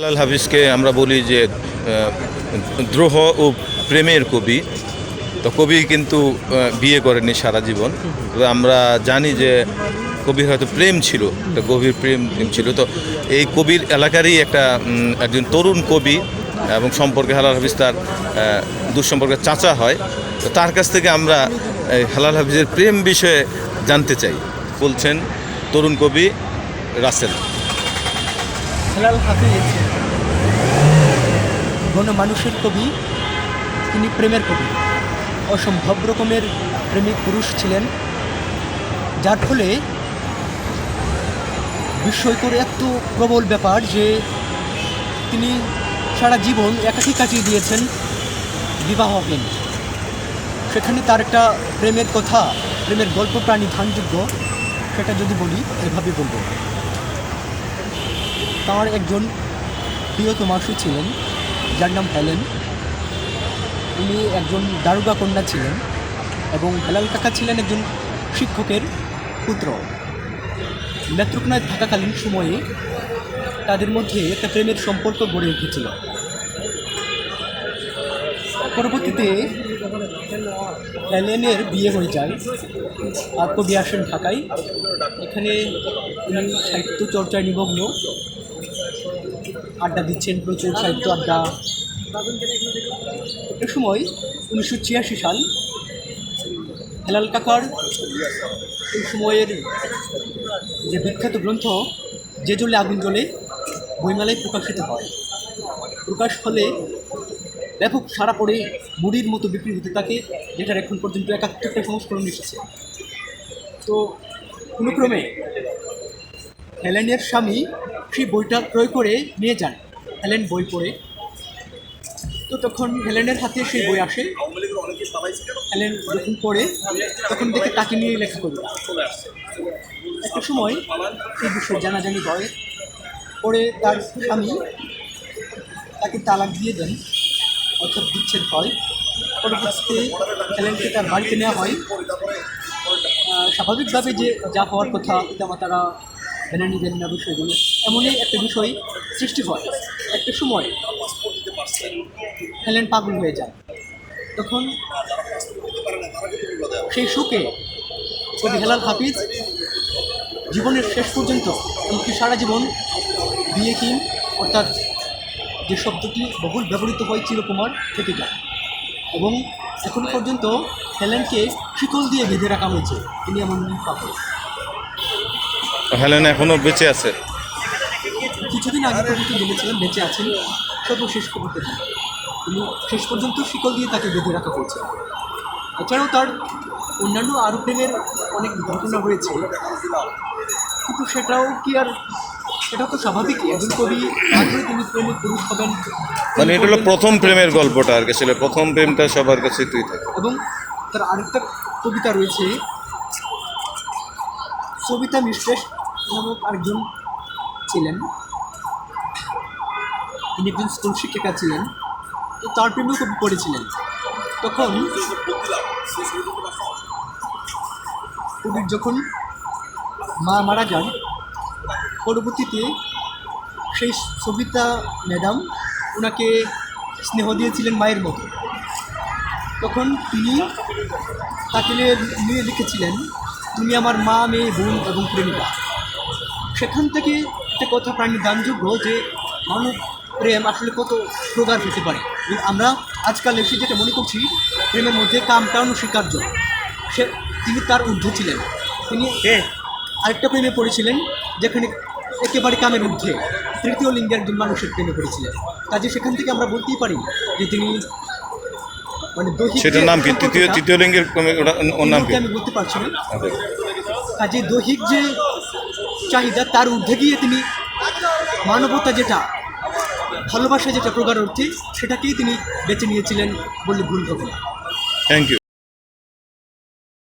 হেলাল হাফিজকে আমরা বলি যে দ্রোহ ও প্রেমের কবি। তো কবি কিন্তু বিয়ে করেনি সারা জীবন। আমরা জানি যে, কবির হয়তো প্রেম ছিল, একটা গভীর প্রেম ছিল। তো এই কবির এলাকারই একটা একজন তরুণ কবি এবং সম্পর্কে হালাল হাফিজ তার দুঃসম্পর্কে চাচা হয়। তো তার কাছ থেকে আমরা হেলাল হাফিজের প্রেম বিষয়ে জানতে চাই। বলছেন তরুণ কবি রাসেল। হেলাল হাফিজ। গণমানুষের কবি, তিনি প্রেমের কবি। অসম্ভব রকমের প্রেমিক পুরুষ ছিলেন। যার ফলে বিস্ময়কর এত প্রবল ব্যাপার যে তিনি সারা জীবন একাকী কাটিয়ে দিয়েছেন বিবাহ বিবাহহীন সেখানে তার একটা প্রেমের কথা, প্রেমের গল্প প্রাণী ধানযোগ্য সেটা যদি বলি, এভাবে বলব। তার একজন প্রিয়তমাসু ছিলেন। যার নাম হেলেন উনি একজন দারোগা কন্যা ছিলেন এবং হেলাল কাকা ছিলেন একজন শিক্ষকের পুত্র। নেত্রকোনায় থাকাকালীন সময়ে তাদের মধ্যে একটা প্রেমের সম্পর্ক গড়ে উঠেছিল। পরবর্তীতে হেলেনের বিয়ে হয়ে যায়। আর কবি আসেন ঢাকায়। এখানে সাহিত্য চর্চায় নিমগ্ন। আড্ডা দিচ্ছেন, প্রচুর সাহিত্য আড্ডা। এ সময় উনিশশো ছিয়াশি সাল হেলাল কাকার এই সময়ের যে বিখ্যাত গ্রন্থ, যে জলে আগুন জ্বলে, বইমেলায় প্রকাশিত হয়। প্রকাশ হলে ব্যাপক সারা পড়ে, মুড়ির মতো বিক্রি হতে থাকে, যেটার এখন পর্যন্ত একাত্তরটা সংস্করণ এসেছে। তো কোনোক্রমে হেলেনের স্বামী সেই বইটা ক্রয় করে নিয়ে যান, হেলেন বই পড়ে। তো তখন হেলেনের হাতে সেই বই আসে। হেলেন যখন পড়ে, তখন দেখে তাকে নিয়ে লেখা করবে একটা সময় এই বিষয়ে জানাজানি হয়। পরে তার স্বামী তাকে তালাক দিয়ে দেন, অর্থাৎ বিচ্ছেদ হয়। পরবর্তীতে হেলেনকে তার বাড়িতে নেওয়া হয়। স্বাভাবিকভাবে যে যা হওয়ার কথা, পিতামাতারা মেনে নিবেন না বিষয়গুলো, এমনই একটা বিষয় সৃষ্টি হয়। একটা সময় হেলেন পাগল হয়ে যায় তখন সেই শোকে কবি হেলাল হাফিজ জীবনের শেষ পর্যন্ত এমনকি সারা জীবন বিয়েহীন অর্থাৎ যে শব্দটি বহুল ব্যবহৃত হয় চিরকুমার থেকে যায়। এবং এখন পর্যন্ত হেলেনকে শিকল দিয়ে বেঁধে রাখা হয়েছে। তিনি এমন পাগল। হেলেন এখনও বেঁচে আছে। কিছুদিন আগে পর্যন্ত বলেছিলেন বেঁচে আছেন সর্বশেষ খবর থেকে তিনি শেষ পর্যন্ত শিকল দিয়ে তাকে বেঁধে রাখা হয়েছে। এছাড়াও তার অন্যান্য আরও প্রেমের অনেক ঘটনা রয়েছে কিন্তু সেটাও কি আর সেটা তো স্বাভাবিকই একজন কবি আগ্রহে তিনি প্রেমিক পুরুষ হবেন। মানে এটা হলো প্রথম প্রেমের গল্পটা আর কি ছিল প্রথম প্রেমটা সবার কাছে তুই থাকে। এবং তার আরেকটা কবিতা রয়েছে কবিতা মিশ্রেশ নামক আরেকজন ছিলেন। তিনি একজন স্কুল শিক্ষিকা ছিলেন। তো তার প্রেমেও কবি পড়েছিলেন। তখন কবির যখন মা মারা যান, পরবর্তীতে সেই সবিতা ম্যাডাম ওনাকে স্নেহ দিয়েছিলেন মায়ের মতো। তখন তিনি তাকে নিয়ে লিখেছিলেন, তুমি আমার মা, মেয়ে, বোন এবং প্রেমিকা। সেখান থেকে একটা কথা প্রাণী দানযোগ্য যে মানব প্রেম আসলে কত প্রকার হতে পারে। আমরা আজকাল এসে যেটা মনে করছি প্রেমের মধ্যে কামটাও স্বীকার্য সে তিনি তার ঊর্ধ্বে ছিলেন। তিনি আরেকটা প্রেমে পড়েছিলেন যেখানে একেবারে কামের ঊর্ধ্বে। তৃতীয় লিঙ্গের একজন মানুষের প্রেমে পড়েছিলেন। কাজে সেখান থেকে আমরা বলতেই পারি যে তিনি মানে দৈহিক সেটার যে নাম কি? তৃতীয় তৃতীয় লিঙ্গের ওটা নাম আমি বলতে পারছি না। কাজে দৈহিক যে চাহিদা তার ঊর্ধ্বে গিয়ে তিনি মানবতা যেটা, ভালোবাসা যেটা প্রকার অর্থে, সেটাকেই তিনি বেছে নিয়েছিলেন বলে ভুল হবে থ্যাংক ইউ